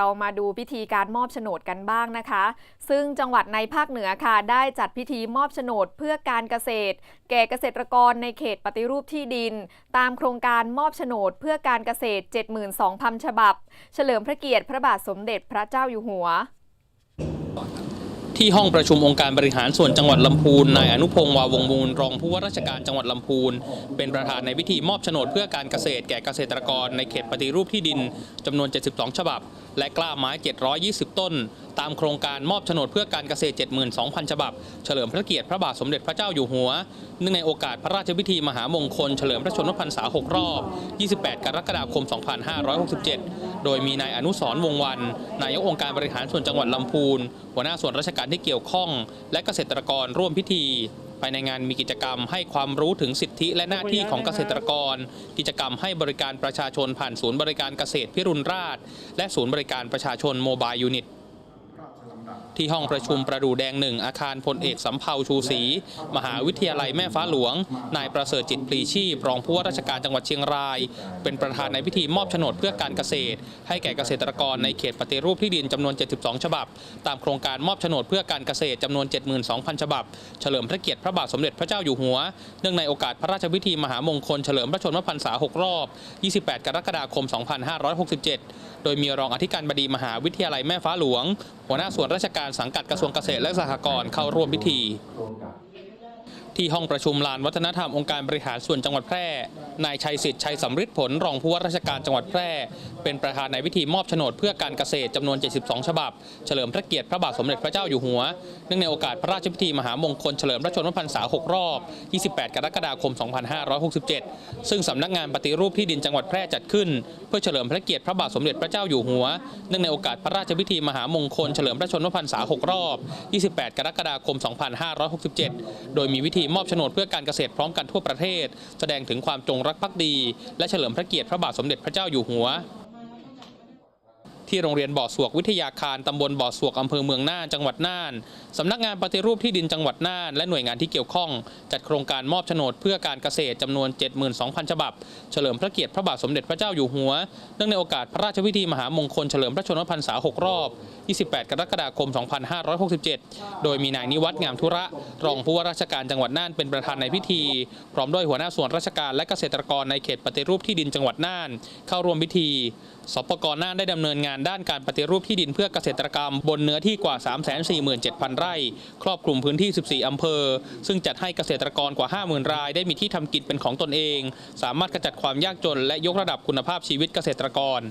เรามาดูพิธีการมอบโฉนดกันบ้างนะคะ ซึ่งจังหวัดในภาคเหนือค่ะ ได้จัดพิธีมอบโฉนดเพื่อการเกษตร แก่เกษตรกรในเขตปฏิรูปที่ดิน ตามโครงการมอบโฉนดเพื่อการเกษตร 72,000 ฉบับ เฉลิมพระเกียรติพระบาทสมเด็จพระเจ้าอยู่หัว ที่ห้องประชุมองค์การบริหารส่วนจังหวัดลำพูนนายอนุพงศ์วาวงมูลรองผู้ว่าราชการจังหวัดลำพูน เป็นประธานในพิธีมอบโฉนดเพื่อการเกษตรแก่เกษตรกรในเขตปฏิรูปที่ดินจำนวน 72 ฉบับ และกล้าไม้ 720 ต้น ตามโครงการมอบโฉนดเพื่อการเกษตร 72,000 ฉบับ เฉลิมพระเกียรติพระบาทสมเด็จพระเจ้าอยู่หัวเนื่องในโอกาสพระราชพิธีมหามงคลเฉลิมพระชนมพรรษา 6 รอบ 28 กรกฎาคม 2567 โดยมีนายอนุสรวงวันนายกองค์การบริหารส่วนจังหวัดลำพูนหัวหน้าส่วนราชการที่เกี่ยวข้อง และเกษตรกรร่วมพิธีภายในงานมีกิจกรรมให้ความรู้ถึงสิทธิและหน้าที่ของเกษตรกร กิจกรรมให้บริการประชาชนผ่านศูนย์บริการเกษตรพิรุณราช และศูนย์บริการประชาชนโมบายยูนิต ที่ห้องประชุมประดูแดงหนึ่งอาคารพลเอกสำเภาชูศรีมหาวิทยาลัยแม่ฟ้าหลวง นายประเสริฐจิตปรีชีพรองผู้ว่าราชการจังหวัดเชียงราย เป็นประธานในพิธีมอบโฉนดเพื่อการเกษตร ให้แก่เกษตรกรในเขตปฏิรูปที่ดินจำนวน 72 ฉบับ ตามโครงการมอบโฉนดเพื่อการเกษตรจำนวน 72,000 ฉบับ เฉลิมพระเกียรติพระบาทสมเด็จพระเจ้าอยู่หัว เนื่องในโอกาสพระราชพิธีมหามงคลเฉลิมพระชนมพรรษา 6 รอบ 28 กรกฎาคม 2567 โดยมีรองอธิการบดีมหาวิทยาลัยแม่ฟ้าหลวง หัวหน้าส่วนราชการสังกัดกระทรวงเกษตรและสหกรณ์เข้าร่วมพิธี ที่ห้องประชุมลานวัฒนธรรมองค์การบริหารส่วนจังหวัดแพร่ นายชัยสิทธิ์ชัยสำริดผลรองผู้ว่าราชการจังหวัดแพร่ เป็นประธานในพิธีมอบโฉนดเพื่อการเกษตรจำนวน 72 ฉบับ เฉลิมพระเกียรติพระบาทสมเด็จพระเจ้าอยู่หัว เนื่องในโอกาสพระราชพิธีมหามงคลเฉลิมพระชนมพรรษา 6 รอบ 28 กรกฎาคม 2567 ซึ่งสำนักงานปฏิรูปที่ดินจังหวัดแพร่จัดขึ้น เพื่อเฉลิมพระเกียรติพระบาทสมเด็จพระเจ้าอยู่หัว เนื่องในโอกาสพระราชพิธีมหามงคลเฉลิมพระชนมพรรษา 6 รอบ 28 กรกฎาคม 2567 โดยมีวิธีมอบโฉนดเพื่อการเกษตรพร้อมกันทั่วประเทศ แสดงถึงความจงรักภักดี และเฉลิมพระเกียรติพระบาทสมเด็จพระเจ้าอยู่หัว ที่โรงเรียนบ่อสวกวิทยาคารตำบลบ่อสวกอำเภอเมืองน่านจังหวัดน่านสำนักงานปฏิรูปที่ดินจังหวัดน่านและหน่วยงานที่เกี่ยวข้อง จัดโครงการมอบโฉนดเพื่อการเกษตรจำนวน 72,000 ฉบับ เฉลิมพระเกียรติพระบาทสมเด็จพระเจ้าอยู่หัว เนื่องในโอกาสพระราชพิธีมหามงคลเฉลิมพระชนมพรรษา 6 รอบ 28 กรกฎาคม 2567 โดยมีนายนิวัฒน์งามธุระ รองผู้ว่าราชการจังหวัดน่านเป็นประธานในพิธี พร้อมด้วยหัวหน้าส่วนราชการและเกษตรกรในเขตปฏิรูปที่ดินจังหวัดน่าน เข้าร่วมพิธีสปกรน่านได้ดำเนินงานด้านการปฏิรูปที่ดินเพื่อเกษตรกรรม บนเนื้อที่กว่า 347,000 ไร่ ครอบคลุมพื้นที่ 14 อำเภอ ซึ่งจัดให้เกษตรกรกว่า 50,000 ราย ได้มีที่ทำกินเป็นของตนเอง สามารถกระจัดความยากจนและยกระดับคุณภาพชีวิตเกษตรกร